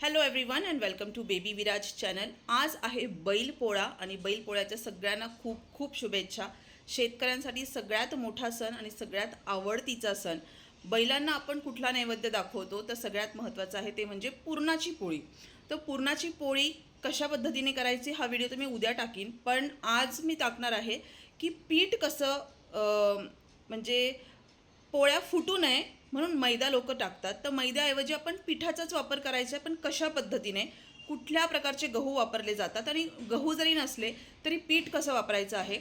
Hello everyone and welcome to baby Viraj channel आज आहे बैलपोळा आणि बैलपोळ्याच्या सगळ्यांना खूप खूप शुभेच्छा. शेतकऱ्यांसाठी सगळ्यात मोठा सण आणि सगळ्यात आवडतीचा सण. बैलांना आपण कुठला नैवेद्य दाखवतो तर सगळ्यात महत्त्वाचं आहे ते म्हणजे पुरणाची पोळी. तर पुरणाची पोळी कशा पद्धतीने करायची हा व्हिडिओ तर मी उद्या टाकीन. पण आज मी टाकणार आहे की पीठ कसं म्हणजे पोळ्या फुटू नये म्हणून मैदा लोक टाकतात. तर मैद्याऐवजी आपण पिठाचाच वापर करायचा आहे पण कशा पद्धतीने? कुठल्या प्रकारचे गहू वापरले जातात? आणि गहू जरी नसले तरी पीठ कसं वापरायचं आहे?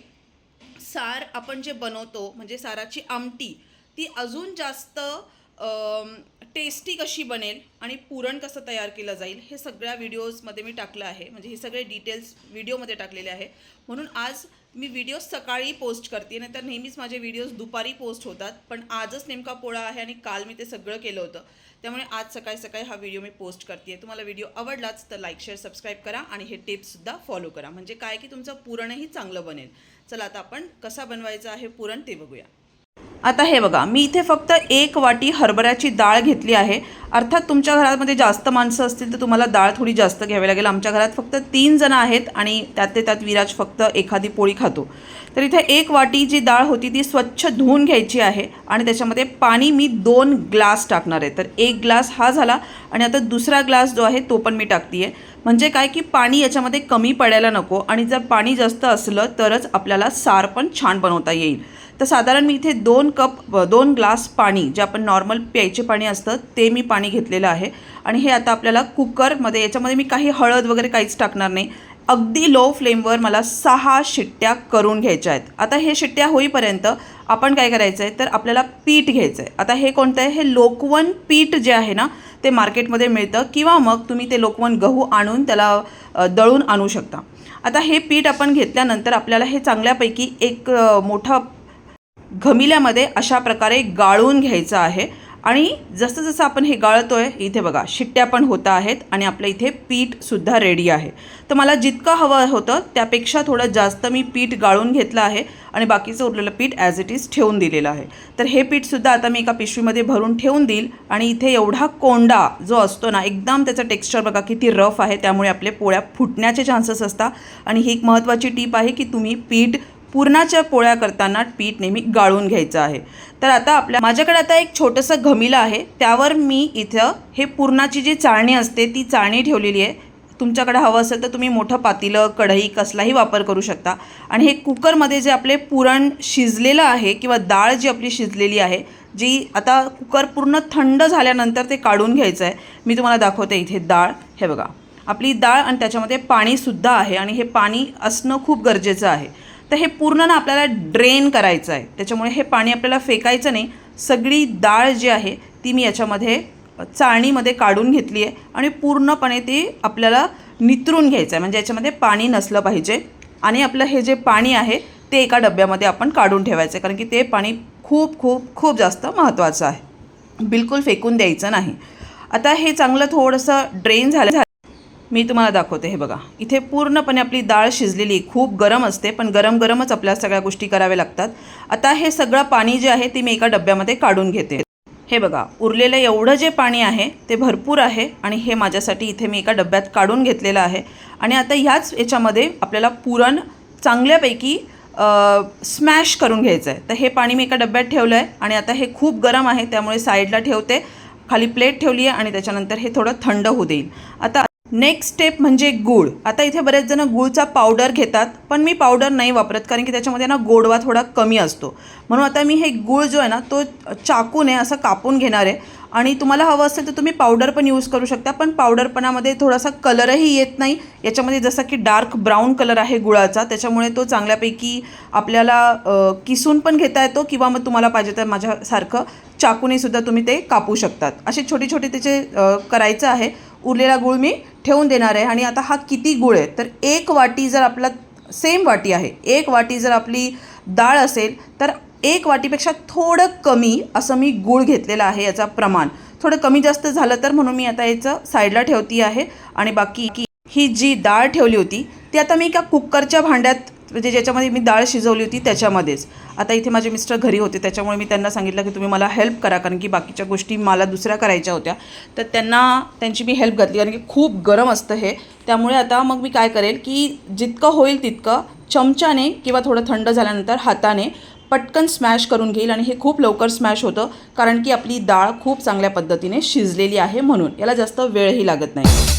सार आपण जे बनवतो म्हणजे साराची आमटी ती अजून जास्त टेस्टी कशी बनेल आणि पुरण कसं तयार केलं जाईल हे सगळ्या व्हिडिओजमध्ये मी टाकलं आहे. म्हणजे हे सगळे डिटेल्स व्हिडिओमध्ये टाकलेले आहे. म्हणून आज मी व्हिडिओ सकाळी पोस्ट करते नाही तर नेहमीच माझे व्हिडिओज दुपारी पोस्ट होतात. पण आजच नेमका पोळा आहे आणि काल मी ते सगळं केलं होतं. त्यामुळे आज सकाळी सकाळी हा व्हिडिओ मी पोस्ट करते. तुम्हाला व्हिडिओ आवडलाच तर लाईक शेअर सबस्क्राईब करा आणि हे टिप्ससुद्धा फॉलो करा. म्हणजे काय की तुमचं पुरणही चांगलं बनेल. चला आता आपण कसा बनवायचा आहे पुरण ते बघूया. आता हे बघा मी इथे फक्त एक वाटी हरभऱ्याची डाळ घेतली आहे. अर्थात तुमच्या घरामध्ये जास्त माणसं असतील तर तुम्हाला डाळ थोडी जास्त घ्यावी लागेल. आमच्या घरात फक्त तीन जणं आहेत आणि त्यात ते त्यात विराज फक्त एखादी पोळी खातो. तर इथे एक वाटी जी डाळ होती ती स्वच्छ धुवून घ्यायची आहे आणि त्याच्यामध्ये पाणी मी दोन ग्लास टाकणार आहे. तर एक ग्लास हा झाला आणि आता दुसरा ग्लास जो आहे तो पण मी टाकते आहे म्हणजे काय की पाणी याच्यामध्ये कमी पडायला नको आणि जर पाणी जास्त असलं तरच आपल्याला सार पण छान बनवता येईल. तर साधारण मी इथे दोन कप दोन ग्लास पाणी जे आपण नॉर्मल प्यायचे पाणी असतं ते मी पाणी घेतलेलं आहे. आणि हे आता आपल्याला कुकरमध्ये याच्यामध्ये मी काही हळद वगैरे काहीच टाकणार नाही. अगदी लो फ्लेमवर मला सहा शिट्ट्या करून घ्यायच्या आहेत. आता हे शिट्ट्या होईपर्यंत आपण काय करायचं आहे तर आपल्याला पीठ घ्यायचं आहे आता हे कोणतं आहे? हे लोकवन पीठ जे आहे ना ते मार्केटमध्ये मिळतं. किंवा मग तुम्ही ते लोकवन गहू आणून त्याला दळून आणू शकता. आता हे पीठ आपण घेतल्यानंतर आपल्याला हे चांगल्यापैकी एक मोठा घमिल्यामध्ये अशा प्रकारे गाळून घ्यायचं आहे. आणि जसं जसं आपण हे गाळतो आहे इथे बघा शिट्ट्या पण होत आहेत आणि आपलं इथे पीठसुद्धा रेडी आहे. तर मला जितकं हवं होतं त्यापेक्षा थोडं जास्त मी पीठ गाळून घेतलं आहे आणि बाकीचं उरलेलं पीठ ॲज इट इज ठेवून दिलेलं आहे. तर हे पीठसुद्धा आता मी एका पिशवीमध्ये भरून ठेवून देईल आणि इथे एवढा कोंडा जो असतो ना एकदम त्याचं टेक्स्चर बघा किती रफ आहे त्यामुळे आपले पोळ्या फुटण्याचे चान्सेस असतात. आणि ही एक महत्त्वाची टीप आहे की तुम्ही पीठ पुरणाच्या पोळ्या करताना पीठ नेहमी गाळून घ्यायचं आहे. तर आता आपल्या माझ्याकडे आता एक छोटंसं घमिलं आहे. त्यावर मी इथं हे पुरणाची जी चाळणी असते ती चाळणी ठेवलेली आहे. तुमच्याकडे हवं असेल तर तुम्ही मोठं पातेलं कढई कसलाही वापर करू शकता. आणि हे कुकरमध्ये जे आपले पुरण शिजलेलं आहे किंवा डाळ जी आपली शिजलेली आहे जी आता कुकर पूर्ण थंड झाल्यानंतर ते काढून घ्यायचं आहे. मी तुम्हाला दाखवते इथे डाळ. हे बघा. आपली डाळ आणि त्याच्यामध्ये पाणीसुद्धा आहे आणि हे पाणी असणं खूप गरजेचं आहे. तर हे पूर्ण ना आपल्याला ड्रेन करायचं आहे. त्याच्यामुळे हे पाणी आपल्याला फेकायचं नाही. सगळी डाळ जी आहे ती मी याच्यामध्ये चाळणीमध्ये काढून घेतली आहे आणि पूर्णपणे ती आपल्याला नितरून घ्यायचं आहे. म्हणजे याच्यामध्ये पाणी नसलं पाहिजे. आणि आपलं हे जे पाणी आहे ते एका डब्यामध्ये आपण काढून ठेवायचं आहे. कारण की ते पाणी खूप खूप खूप जास्त महत्त्वाचं आहे. बिलकुल फेकून द्यायचं नाही. आता हे चांगलं थोडंसं ड्रेन झालं मी तुम्हाला दाखवते हे बघा. इथे पूर्णपणे आपली डाळ शिजलेली खूप गरम असते पण गरम गरमच आपल्या सगळ्या गोष्टी कराव्या लागतात. आता हे सगळं पाणी जे आहे ते मी एका डब्यामध्ये काढून घेते. हे बघा उरलेलं एवढं जे पाणी आहे ते भरपूर आहे आणि हे माझ्यासाठी इथे मी एका डब्यात काढून घेतलेलं आहे. आणि आता ह्याच याच्यामध्ये आपल्याला पुरण चांगल्यापैकी स्मॅश करून घ्यायचं आहे तर हे पाणी मी एका डब्यात ठेवलं आहे आणि आता हे खूप गरम आहे त्यामुळे साईडला ठेवते. खाली प्लेट ठेवली आहे आणि त्याच्यानंतर हे थोडं थंड होऊ देईल. आता नेक्स्ट स्टेप म्हणजे गूळ. आता इथे बरेच जण गूळचा पावडर घेतात पण मी पावडर नाही वापरत कारण की त्याच्यामध्ये ना गोडवा थोडा कमी असतो. म्हणून आता मी हे गूळ जो आहे ना तो चाकूने असं कापून घेणार आहे. आणि तुम्हाला हवं असेल तर तुम्ही पावडर पण यूज करू शकता पण पावडरपणामध्ये थोडासा कलरही येत नाही. याच्यामध्ये जसं की डार्क ब्राऊन कलर आहे गुळाचा त्याच्यामुळे तो चांगल्यापैकी आपल्याला किसून पण घेता येतो किंवा मग तुम्हाला पाहिजे तर माझ्यासारखं चाकूनेसुद्धा तुम्ही ते कापू शकतात. असे छोटे छोटे त्याचे करायचं आहे. उरलेला गूळ मी ठेवून देणार आहे. आणि आता हा किती गूळ आहे? तर एक वाटी जर आपला सेम वाटी आहे एक वाटी जर आपली डाळ असेल तर एक वाटीपेक्षा थोडं कमी असं मी गूळ घेतलेलं आहे याचा प्रमाण. थोडं कमी जास्त झालं तर म्हणून मी आता याचं साईडला ठेवती आहे. आणि बाकी की ही जी डाळ ठेवली होती ती आता मी एका कुकरच्या भांड्यात म्हणजे ज्याच्यामध्ये मी डाळ शिजवली होती त्याच्यामध्येच. आता इथे माझे मिस्टर घरी होते त्याच्यामुळे मी त्यांना सांगितलं की तुम्ही मला हेल्प करा कारण की बाकीच्या गोष्टी मला दुसऱ्या करायच्या होत्या. तर त्यांना त्यांची मी हेल्प घातली कारण की खूप गरम असतं हे. त्यामुळे आता मग मी काय करेल की जितकं होईल तितकं चमच्याने किंवा थोडं थंड झाल्यानंतर हाताने पटकन स्मॅश करून घेईल आणि हे खूप लवकर स्मॅश होतं कारण की आपली डाळ खूप चांगल्या पद्धतीने शिजलेली आहे म्हणून. याला जास्त वेळही लागत नाही.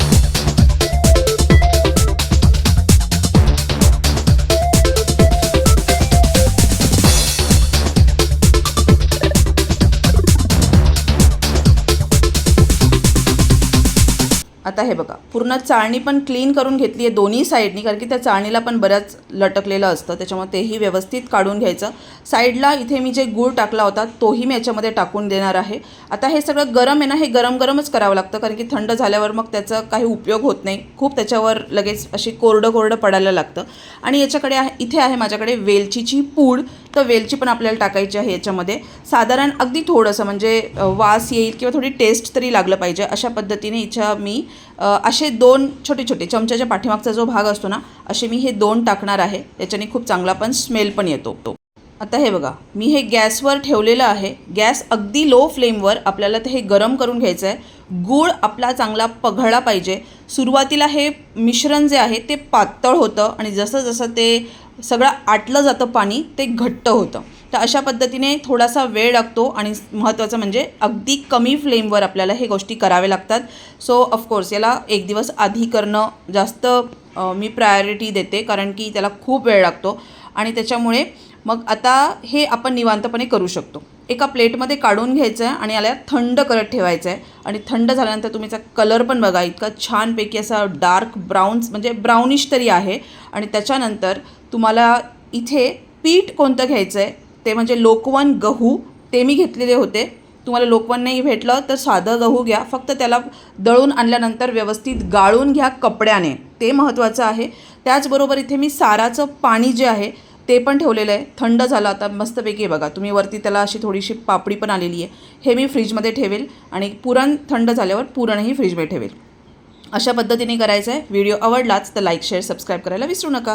आता हे बघा पूर्ण चाळणी पण क्लीन करून घेतली आहे दोन्ही साईडनी कारण की त्या चाळणीला पण बऱ्याच लटकलेलं असतं त्याच्यामुळे तेही व्यवस्थित काढून घ्यायचं. साईडला इथे मी जे गूळ टाकला होता तोही मी याच्यामध्ये टाकून देणार आहे. आता हे सगळं गरम आहे ना हे गरम गरमच करावं लागतं कारण की थंड झाल्यावर मग त्याचा काही उपयोग होत नाही. खूप त्याच्यावर लगेच अशी कोरडं कोरडं पडायला लागतं. आणि याच्याकडे आहे इथे आहे माझ्याकडे वेलचीची पूड. तर वेलची पण आपल्याला टाकायची आहे याच्यामध्ये. साधारण अगदी थोडंसं म्हणजे वास येईल किंवा थोडी टेस्ट तरी लागलं पाहिजे. अशा पद्धतीने इच्छा मी असे दोन छोटे छोटे चमच्याच्या पाठीमागचा जो भाग असतो ना असे मी हे दोन टाकणार आहे. त्याच्याने खूप चांगला पण स्मेल पण येतो. तो आता हे बघा मी हे गॅसवर ठेवलेलं आहे. गॅस अगदी लो फ्लेमवर आपल्याला ते हे गरम करून घ्यायचं आहे गूळ आपला चांगला पघळला पाहिजे. सुरुवातीला हे मिश्रण जे आहे ते पातळ होतं आणि जसं जसं ते सगळं आटलं जातं पाणी ते घट्ट होतं. तर अशा पद्धतीने थोडासा वेळ लागतो आणि महत्त्वाचं म्हणजे अगदी कमी फ्लेमवर आपल्याला हे गोष्टी कराव्या लागतात. सो ऑफकोर्स याला एक दिवस आधी करणं जास्त मी प्रायोरिटी देते कारण की त्याला खूप वेळ लागतो. आणि त्याच्यामुळे मग आता हे आपण निवांतपणे करू शकतो. एका प्लेटमध्ये काढून घ्यायचं आहे आणि याला थंड करत ठेवायचं आहे आणि थंड झाल्यानंतर तुम्ही त्याचा कलर पण बघा इतका छानपैकी असा डार्क ब्राऊन्स म्हणजे ब्राउनिश तरी आहे. आणि त्याच्यानंतर तुम्हाला इथे पीठ कोणतं घ्यायचं आहे ते म्हणजे लोकवन गहू ते मी घेतलेले होते. तुम्हाला लोकवन नाही भेटलं तर साधं गहू घ्या. फक्त त्याला दळून आणल्यानंतर व्यवस्थित गाळून घ्या कपड्याने. ते महत्त्वाचं आहे. त्याचबरोबर इथे मी साराचं पाणी जे आहे ते पण ठेवलेलं आहे. थंड झालं आता मस्तपैकी. बघा तुम्ही वरती त्याला अशी थोडीशी पापडी पण आलेली आहे. हे मी फ्रीजमध्ये ठेवेल आणि पुरण थंड झाल्यावर पुरणही फ्रीजमध्ये ठेवेल. अशा पद्धतीने करायचं आहे व्हिडिओ आवडलाच तर लाईक शेअर सबस्क्राईब करायला विसरू नका.